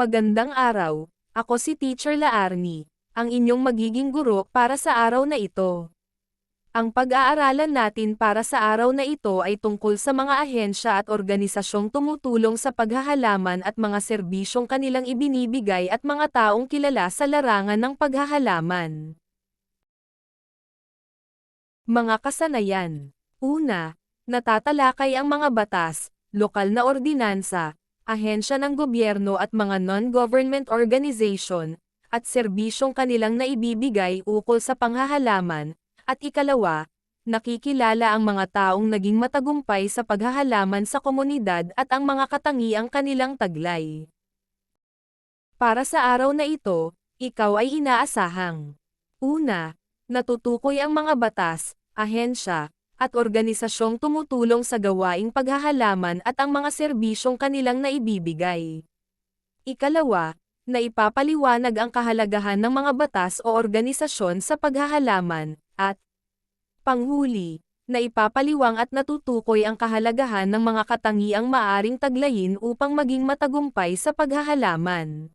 Magandang araw, ako si Teacher Laarni, ang inyong magiging guro para sa araw na ito. Ang pag-aaralan natin para sa araw na ito ay tungkol sa mga ahensya at organisasyong tumutulong sa paghahalaman at mga serbisyong kanilang ibinibigay at mga taong kilala sa larangan ng paghahalaman. Mga kasanayan. Una, natatalakay ang mga batas, lokal na ordinansa, ahensya ng gobyerno at mga non-government organization, at serbisyong kanilang naibibigay ukol sa panghahalaman, at ikalawa, nakikilala ang mga taong naging matagumpay sa paghahalaman sa komunidad at ang mga katangiang kanilang taglay. Para sa araw na ito, ikaw ay inaasahang. Una, natutukoy ang mga batas, ahensya, at organisasyong tumutulong sa gawaing paghahalaman at ang mga serbisyong kanilang naibibigay. Ikalawa, na ipapaliwanag ang kahalagahan ng mga batas o organisasyon sa paghahalaman, at panghuli, na ipapaliwang at natutukoy ang kahalagahan ng mga katangiang maaring taglayin upang maging matagumpay sa paghahalaman.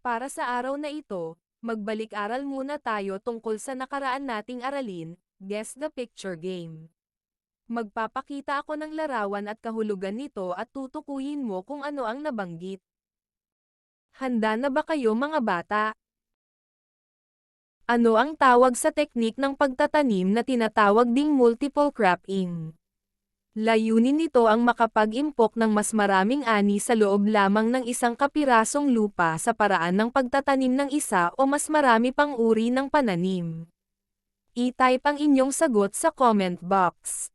Para sa araw na ito, magbalik-aral muna tayo tungkol sa nakaraan nating aralin, Guess the Picture Game. Magpapakita ako ng larawan at kahulugan nito at tutukuyin mo kung ano ang nabanggit. Handa na ba kayo mga bata? Ano ang tawag sa teknik ng pagtatanim na tinatawag ding multiple cropping? Layunin nito ang makapag-impok ng mas maraming ani sa loob lamang ng isang kapirasong lupa sa paraan ng pagtatanim ng isa o mas marami pang uri ng pananim. I-type ang inyong sagot sa comment box.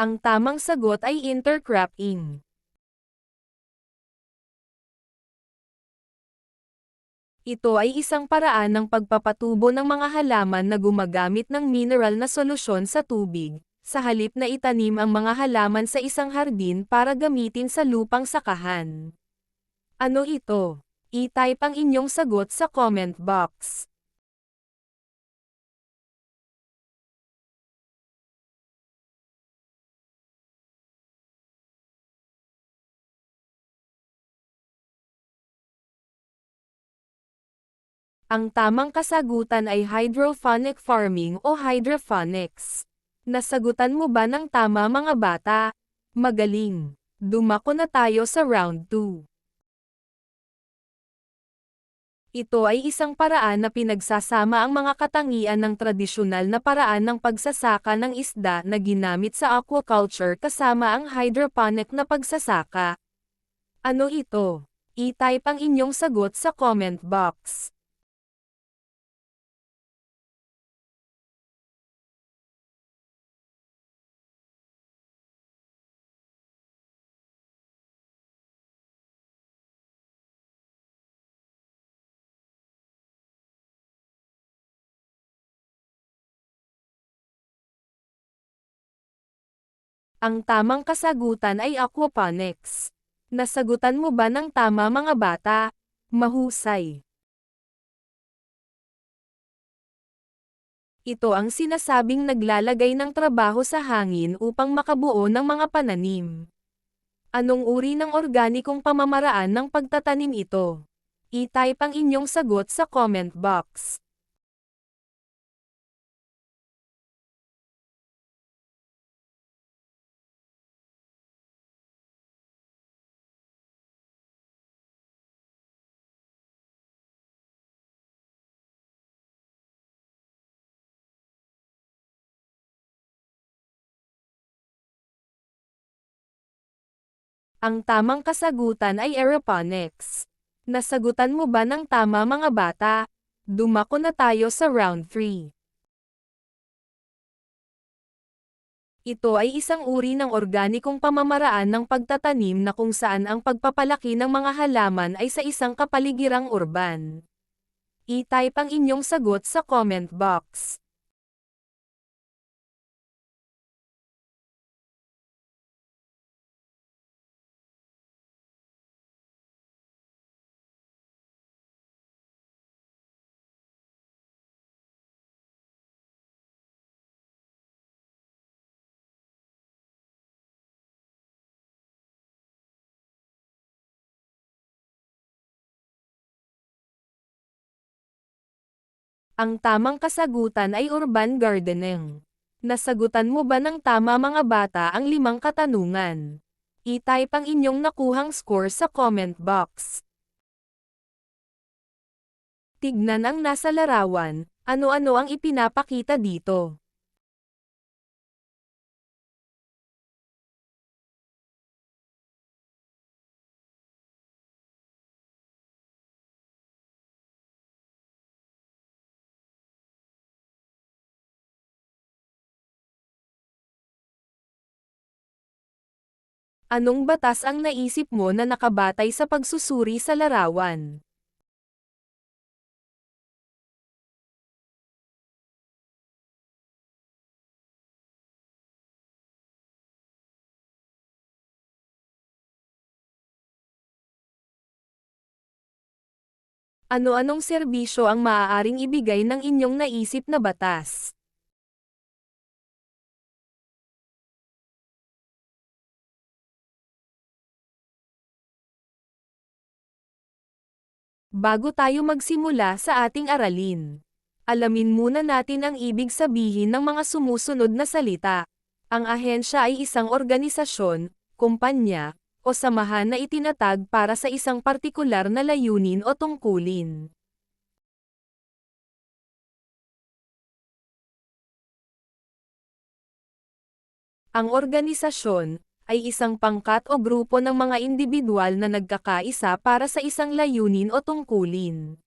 Ang tamang sagot ay intercropping. Ito ay isang paraan ng pagpapatubo ng mga halaman na gumagamit ng mineral na solusyon sa tubig, sa halip na itanim ang mga halaman sa isang hardin para gamitin sa lupang sakahan. Ano ito? I-type ang inyong sagot sa comment box. Ang tamang kasagutan ay hydrophonic farming o hydroponics. Nasagutan mo ba ng tama mga bata? Magaling! Dumako na tayo sa round 2. Ito ay isang paraan na pinagsasama ang mga katangian ng tradisyonal na paraan ng pagsasaka ng isda na ginamit sa aquaculture kasama ang hydroponic na pagsasaka. Ano ito? I-type ang inyong sagot sa comment box. Ang tamang kasagutan ay aquaponics. Nasagutan mo ba ng tama mga bata? Mahusay. Ito ang sinasabing naglalagay ng trabaho sa hangin upang makabuo ng mga pananim. Anong uri ng organikong pamamaraan ng pagtatanim ito? I-type ang inyong sagot sa comment box. Ang tamang kasagutan ay aeroponics. Nasagutan mo ba ng tama mga bata? Dumako na tayo sa round 3. Ito ay isang uri ng organikong pamamaraan ng pagtatanim na kung saan ang pagpapalaki ng mga halaman ay sa isang kapaligirang urban. I-type ang inyong sagot sa comment box. Ang tamang kasagutan ay urban gardening. Nasagutan mo ba ng tama mga bata ang limang katanungan? I-type ang inyong nakuhang score sa comment box. Tignan ang nasa larawan, ano-ano ang ipinapakita dito. Anong batas ang naisip mo na nakabatay sa pagsusuri sa larawan? Ano-anong serbisyo ang maaaring ibigay ng inyong naisip na batas? Bago tayo magsimula sa ating aralin, alamin muna natin ang ibig sabihin ng mga sumusunod na salita. Ang ahensya ay isang organisasyon, kumpanya, o samahan na itinatag para sa isang partikular na layunin o tungkulin. Ang organisasyon, ay isang pangkat o grupo ng mga individual na nagkakaisa para sa isang layunin o tungkulin.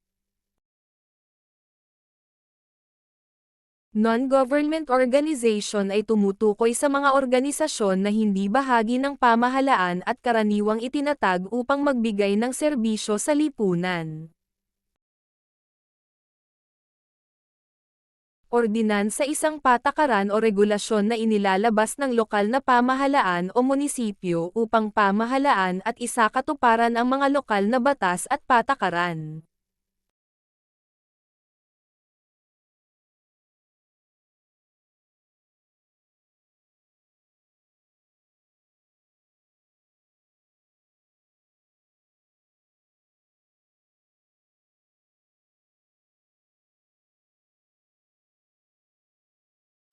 Non-government organization ay tumutukoy sa mga organisasyon na hindi bahagi ng pamahalaan at karaniwang itinatag upang magbigay ng serbisyo sa lipunan. Ordinansa isang patakaran o regulasyon na inilalabas ng lokal na pamahalaan o munisipyo upang pamahalaan at isakatuparan ang mga lokal na batas at patakaran.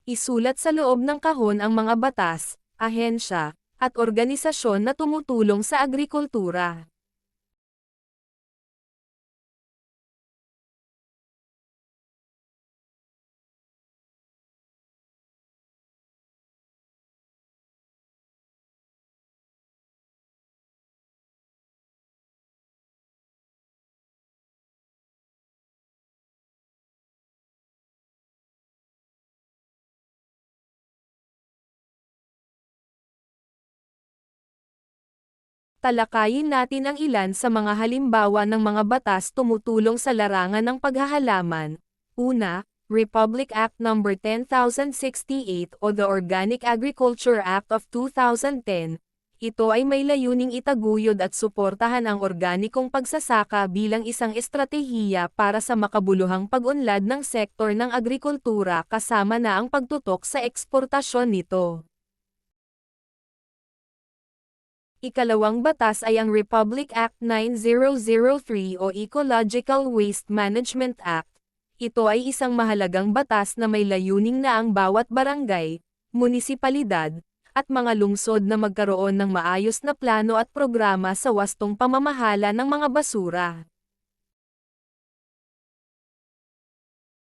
Isulat sa loob ng kahon ang mga batas, ahensya, at organisasyon na tumutulong sa agrikultura. Talakayin natin ang ilan sa mga halimbawa ng mga batas tumutulong sa larangan ng paghahalaman. Una, Republic Act No. 10068 o the Organic Agriculture Act of 2010. Ito ay may layuning itaguyod at suportahan ang organikong pagsasaka bilang isang estratehiya para sa makabuluhang pag-unlad ng sektor ng agrikultura kasama na ang pagtutok sa eksportasyon nito. Ikalawang batas ay ang Republic Act 9003 o Ecological Waste Management Act. Ito ay isang mahalagang batas na may layuning na ang bawat barangay, munisipalidad, at mga lungsod na magkaroon ng maayos na plano at programa sa wastong pamamahala ng mga basura.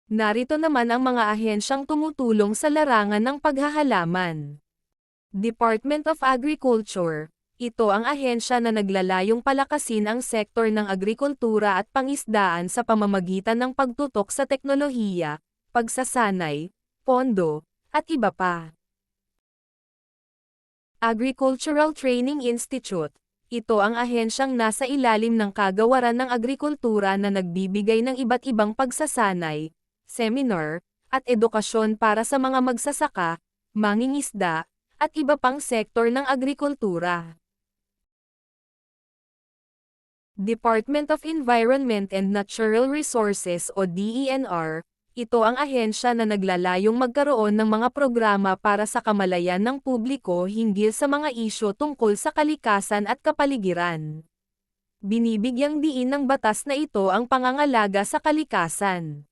Narito naman ang mga ahensyang tumutulong sa larangan ng paghahalaman. Department of Agriculture ito ang ahensya na naglalayong palakasin ang sektor ng agrikultura at pangisdaan sa pamamagitan ng pagtutok sa teknolohiya, pagsasanay, pondo, at iba pa. Agricultural Training Institute Ito ang ahensyang nasa ilalim ng kagawaran ng agrikultura na nagbibigay ng iba't ibang pagsasanay, seminar, at edukasyon para sa mga magsasaka, mangingisda, at iba pang sektor ng agrikultura. Department of Environment and Natural Resources o DENR, ito ang ahensya na naglalayong magkaroon ng mga programa para sa kamalayan ng publiko hinggil sa mga isyo tungkol sa kalikasan at kapaligiran. Binibigyang diin ng batas na ito ang pangangalaga sa kalikasan.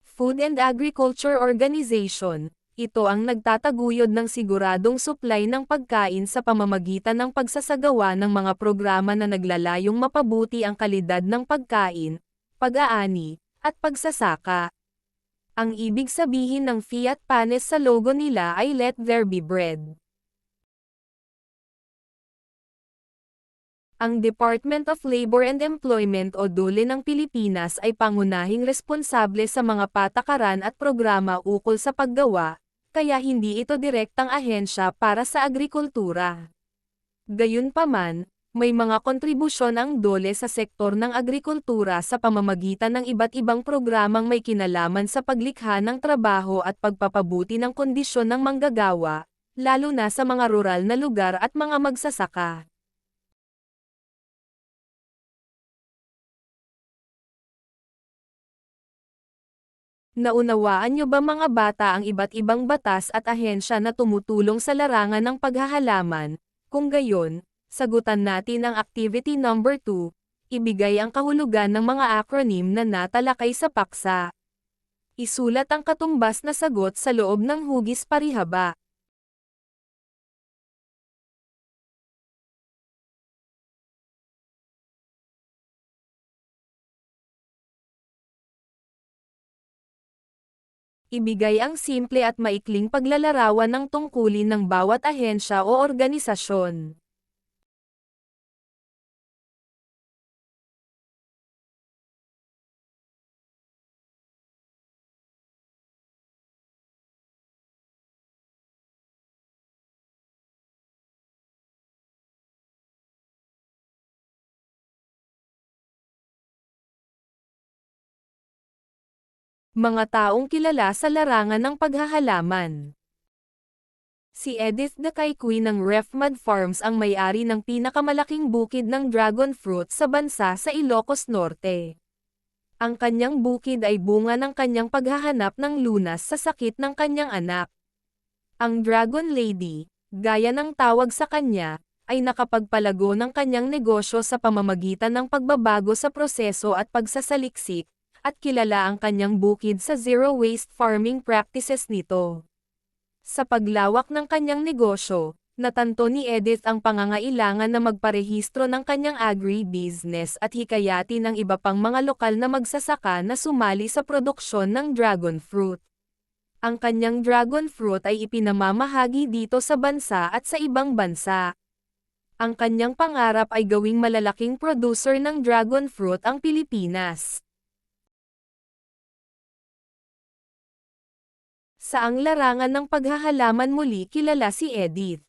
Food and Agriculture Organization, ito ang nagtataguyod ng siguradong supply ng pagkain sa pamamagitan ng pagsasagawa ng mga programa na naglalayong mapabuti ang kalidad ng pagkain, pag-aani, at pagsasaka. Ang ibig sabihin ng Fiat Panes sa logo nila ay Let There Be Bread. Ang Department of Labor and Employment o DOLE ng Pilipinas ay pangunahing responsable sa mga patakaran at programa ukol sa paggawa, kaya hindi ito direktang ahensya para sa agrikultura. Gayunpaman, may mga kontribusyon ang dole sa sektor ng agrikultura sa pamamagitan ng iba't ibang programang may kinalaman sa paglikha ng trabaho at pagpapabuti ng kondisyon ng manggagawa, lalo na sa mga rural na lugar at mga magsasaka. Naunawaan niyo ba mga bata ang iba't ibang batas at ahensya na tumutulong sa larangan ng paghahalaman? Kung gayon, sagutan natin ang activity number 2, ibigay ang kahulugan ng mga acronym na natalakay sa paksa. Isulat ang katumbas na sagot sa loob ng hugis parihaba. Ibigay ang simple at maikling paglalarawan ng tungkulin ng bawat ahensya o organisasyon. Mga taong kilala sa larangan ng paghahalaman. Si Edith Dakayqui ng Refmad Farms ang may-ari ng pinakamalaking bukid ng dragon fruit sa bansa sa Ilocos Norte. Ang kanyang bukid ay bunga ng kanyang paghahanap ng lunas sa sakit ng kanyang anak. Ang Dragon Lady, gaya ng tawag sa kanya, ay nakapagpalago ng kanyang negosyo sa pamamagitan ng pagbabago sa proseso at pagsasaliksik, at kilala ang kanyang bukid sa zero-waste farming practices nito. Sa paglawak ng kanyang negosyo, natanto ni Edith ang pangangailangan na magparehistro ng kanyang agri-business at hikayati ng iba pang mga lokal na magsasaka na sumali sa produksyon ng dragon fruit. Ang kanyang dragon fruit ay ipinamamahagi dito sa bansa at sa ibang bansa. Ang kanyang pangarap ay gawing malalaking producer ng dragon fruit ang Pilipinas. Sa ang larangan ng paghahalaman muli kilala si Edith.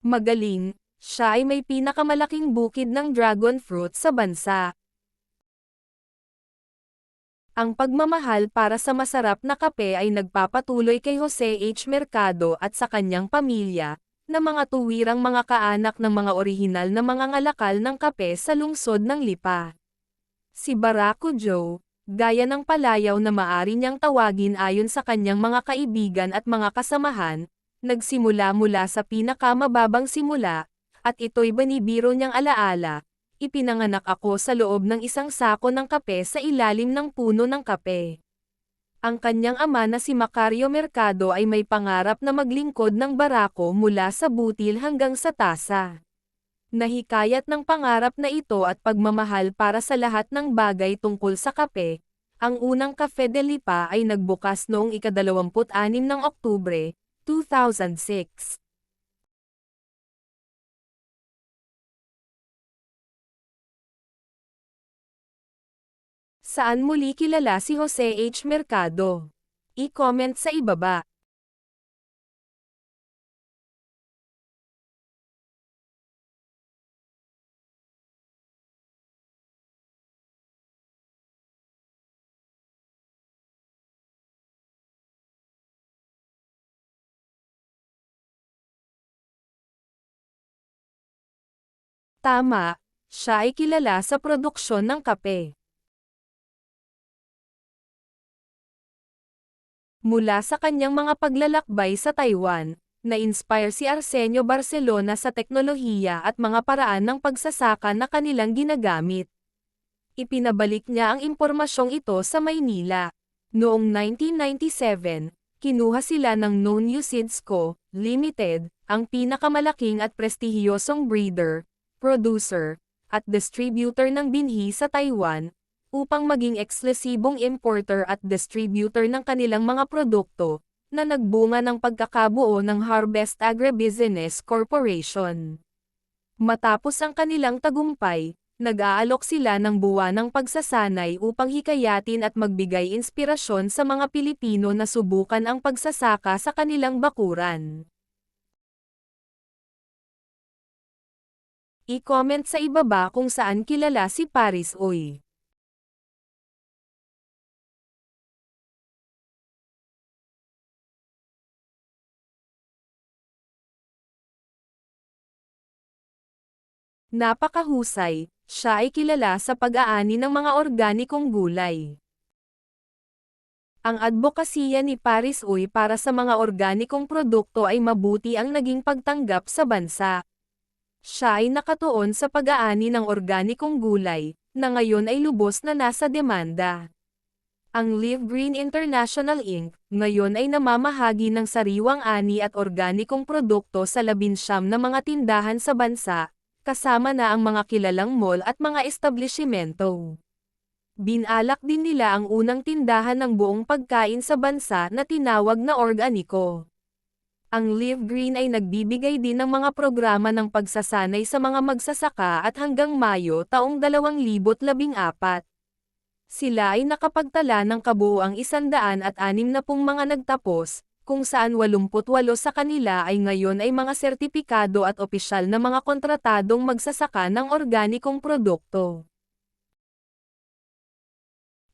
Magaling, siya ay may pinakamalaking bukid ng dragon fruit sa bansa. Ang pagmamahal para sa masarap na kape ay nagpapatuloy kay Jose H. Mercado at sa kanyang pamilya, na mga tuwirang mga kaanak ng mga orihinal na mga ngalakal ng kape sa lungsod ng Lipa. Si Barako Joe, gaya ng palayaw na maari niyang tawagin ayon sa kanyang mga kaibigan at mga kasamahan, nagsimula mula sa pinakamababang simula, at ito'y banibiro niyang alaala, ipinanganak ako sa loob ng isang sako ng kape sa ilalim ng puno ng kape. Ang kanyang ama na si Macario Mercado ay may pangarap na maglingkod ng barako mula sa butil hanggang sa tasa. Nahikayat ng pangarap na ito at pagmamahal para sa lahat ng bagay tungkol sa kape, ang unang Cafe de Lipa ay nagbukas noong ika-26 ng Oktubre, 2006. Saan muli kilala si Jose H. Mercado? I-comment sa ibaba. Tama, siya ay kilala sa produksyon ng kape. Mula sa kanyang mga paglalakbay sa Taiwan, na-inspire si Arsenio Barcelona sa teknolohiya at mga paraan ng pagsasaka na kanilang ginagamit. Ipinabalik niya ang impormasyong ito sa Maynila. Noong 1997, kinuha sila ng Nonyu Seeds Co., Limited, ang pinakamalaking at prestihiyosong breeder, producer, at distributor ng binhi sa Taiwan, upang maging eksklusibong importer at distributor ng kanilang mga produkto, na nagbunga ng pagkakabuo ng Harvest Agribusiness Corporation. Matapos ang kanilang tagumpay, nag-aalok sila ng buwanang pagsasanay upang hikayatin at magbigay inspirasyon sa mga Pilipino na subukan ang pagsasaka sa kanilang bakuran. I-comment sa ibaba kung saan kilala si Paris Oy. Napakahusay, siya ay kilala sa pag-aani ng mga organikong gulay. Ang advokasya ni Paris Uy para sa mga organikong produkto ay mabuti ang naging pagtanggap sa bansa. Siya ay nakatuon sa pag-aani ng organikong gulay, na ngayon ay lubos na nasa demanda. Ang Live Green International Inc. ngayon ay namamahagi ng sariwang ani at organikong produkto sa labinsyam na mga tindahan sa bansa, kasama na ang mga kilalang mall at mga establishmento. Binalak din nila ang unang tindahan ng buong pagkain sa bansa na tinawag na organiko. Ang Live Green ay nagbibigay din ng mga programa ng pagsasanay sa mga magsasaka at hanggang Mayo taong 2014. Sila ay nakapagtala ng kabuuang 160 mga nagtapos, kung saan 88 sa kanila ay ngayon ay mga sertipikado at opisyal na mga kontratadong magsasaka ng organikong produkto.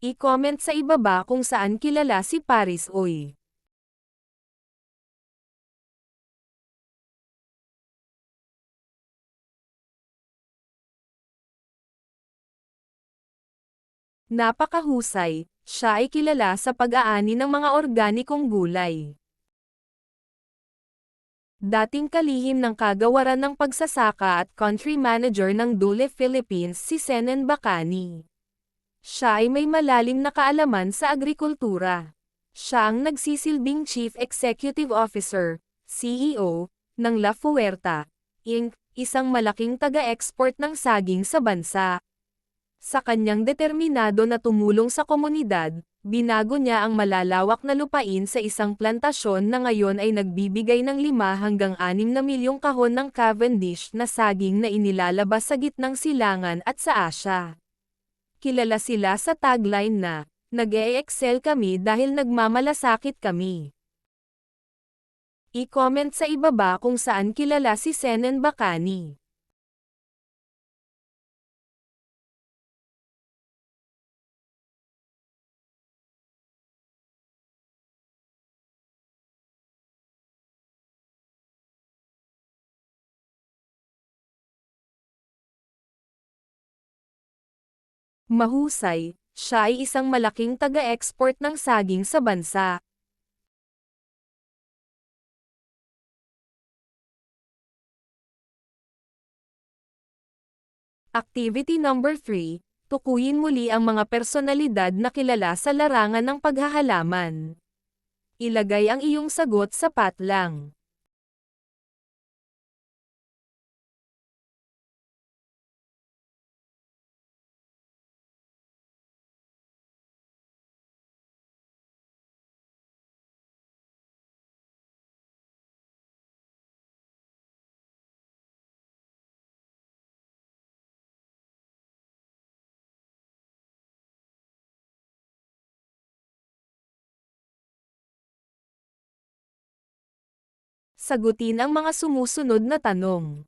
I-comment sa ibaba kung saan kilala si Paris Oy. Napakahusay, siya ay kilala sa pag-aani ng mga organikong gulay dating kalihim ng kagawaran ng pagsasaka at country manager ng Dule Philippines si Senen Bacani. Siya ay may malalim na kaalaman sa agrikultura. Siya ang nagsisilbing Chief Executive Officer, CEO, ng La Fuerta, Inc., isang malaking taga-export ng saging sa bansa. Sa kanyang determinado na tumulong sa komunidad, binago niya ang malalawak na lupain sa isang plantasyon na ngayon ay nagbibigay ng 5 hanggang 6 na milyong kahon ng Cavendish na saging na inilalabas sa gitnang silangan at sa Asya. Kilala sila sa tagline na, Nag-e-excel kami dahil nagmamalasakit kami. I-comment sa ibaba kung saan kilala si Senen Bacani. Mahusay, siya ay isang malaking taga-export ng saging sa bansa. Activity number 3, tukuyin muli ang mga personalidad na kilala sa larangan ng paghahalaman. Ilagay ang iyong sagot sa patlang. Sagutin ang mga sumusunod na tanong.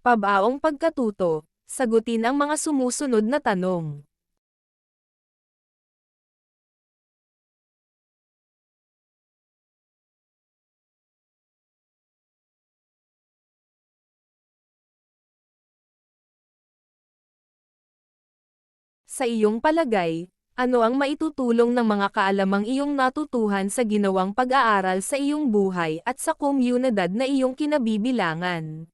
Pabaong pagkatuto, sagutin ang mga sumusunod na tanong. Sa iyong palagay, ano ang maitutulong ng mga kaalamang iyong natutuhan sa ginawang pag-aaral sa iyong buhay at sa komunidad na iyong kinabibilangan?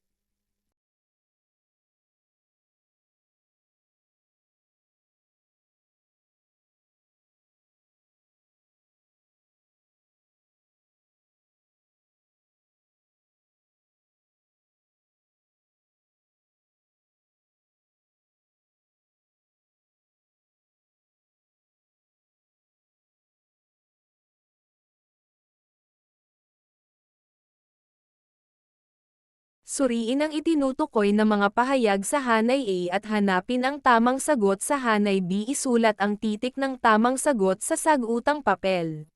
Suriin ang itinutukoy na mga pahayag sa Hanay A at hanapin ang tamang sagot sa Hanay B. Isulat ang titik ng tamang sagot sa sagutang papel.